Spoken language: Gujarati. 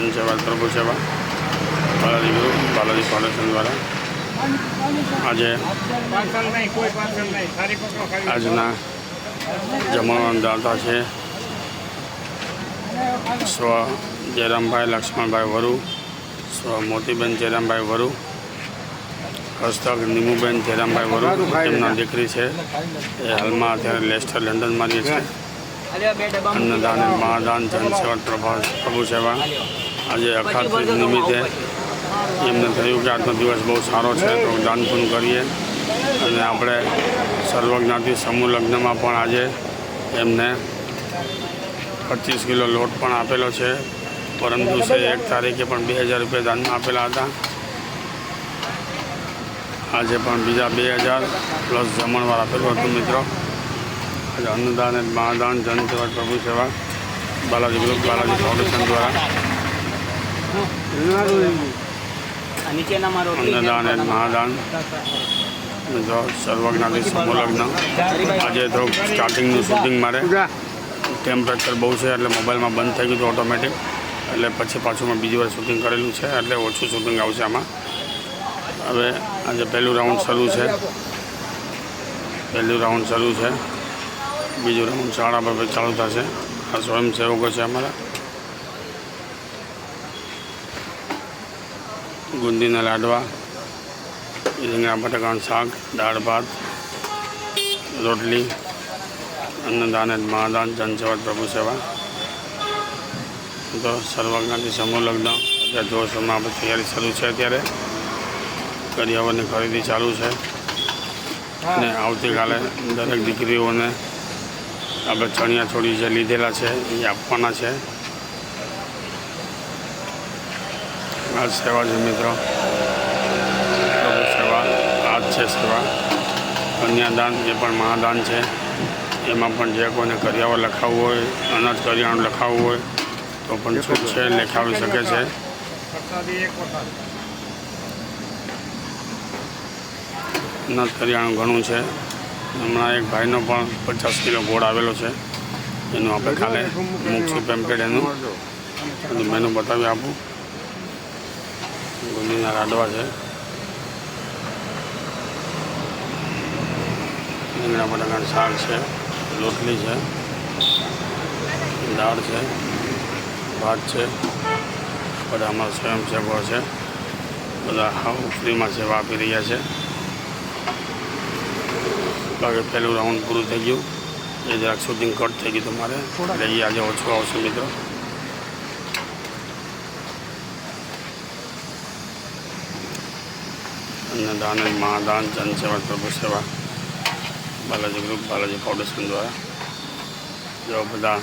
જનસેવા પ્રભુ સેવા બાલાજી ગ્રુપ બાલાજી ફાઉન્ડેશન દ્વારા આજે આજના જમણવાર દાતા છે સ્વ જયરામભાઈ લક્ષ્મણભાઈ વરુ સ્વ મોતીબેન જયરામભાઈ વરુ હસ્તક નીમુબેન જયરામભાઈ વરુ તેમના દીકરી છે એ હાલમાં અત્યારે લેસ્ટર લંડનમાં રહે છે અન્નદાન મહાદાન જનસેવા પ્રભુ સેવા આજે અખાત્રી નિમિત્તે એમને થયું કે આજનો દિવસ બહુ સારો છે તો દાન પુણ્ય કરીએ. અને આપણે સર્વજ્ઞાતિ સમૂહ લગ્નમાં પણ આજે એમને પચીસ કિલો લોટ પણ આપેલો છે. પરમ દિવસે એક તારીખે પણ બે હજાર રૂપિયા દાનમાં આપેલા હતા. આજે પણ બીજા બે હજાર પ્લસ જમણવાર આપેલું હતું મિત્રો. આજે અન્નદાન મહાદાન જન સેવા પ્રભુ સેવા બાલાજી ગ્રુપ બાલાજી ફાઉન્ડેશન દ્વારા. નીચેના રોટલી અન્નદાન મહાદાન. મિત્રો સર્વજ્ઞાતિ સમૂહ લગ્ન આજે તો સ્ટાર્ટિંગનું શૂટિંગ મારે. ટેમ્પરેચર બહુ છે એટલે મોબાઈલમાં બંધ થઈ ગયું હતું ઓટોમેટિક એટલે પછી પાછું મેં બીજી વાર શૂટિંગ કરેલું છે એટલે ઓછું શૂટિંગ આવશે આમાં. હવે આજે પહેલું રાઉન્ડ શરૂ છે. પહેલું રાઉન્ડ શરૂ છે. બીજું રાઉન્ડ શાળા પર ચાલુ થશે. આ સ્વયંસેવકો છે અમારા. ગુંદીના લાડવા રીંગણા બટાકાનું શાક દાળ ભાત રોટલી અન્નદાન અને મહાદાન જનસેવા પ્રભુ સેવા. તો સર્વજ્ઞાથી સમૂહ લગ્ન. અત્યારે જોરશોરમાં આપણે તૈયારી શરૂ છે અત્યારે. કરિયાવરની ખરીદી ચાલુ છે. અને આવતીકાલે દરેક દીકરીઓને આપણે ચણિયા છોડી જે લીધેલા છે એ આપવાના છે. આ સેવા છે મિત્રો પ્રભુ સેવા આ જ છે સેવા કન્યાદાન એ પણ મહાદાન છે એમાં પણ જે કોઈને કરિયાવર લખાવવું હોય અનાજ કરિયાણું લખાવવું હોય તો પણ છૂટ છે લખાવી શકે છે અનાજ કરિયાણું ઘણું છે હમણાં એક ભાઈનો પણ પચાસ કિલો ગોળ આવેલો છે એનું આપણે કાલે મૂકશું પેમ્પેડ એનું મેનુ બતાવી આપું ગુંદીના રાડવા છે. રીંગણા બટાકાનું શાક છે, રોટલી છે, દાળ છે, ભાત છે, બધા અમારા સ્વયંસેવકો છે. બધા ફ્રીમાં સેવા આપી રહ્યા છે. કારણ કે પહેલું રાઉન્ડ પૂરું થઈ ગયું. એ જરાક શૂટિંગ કટ થઈ ગયું તમારે. એટલે એ આજે ઓછું આવશે મિત્રો. અન્નદાન અને મહાદાન જનસેવા પ્રભુ સેવા બાલાજી ગ્રુપ બાલાજી ફાઉન્ડેશન દ્વારા જો બધા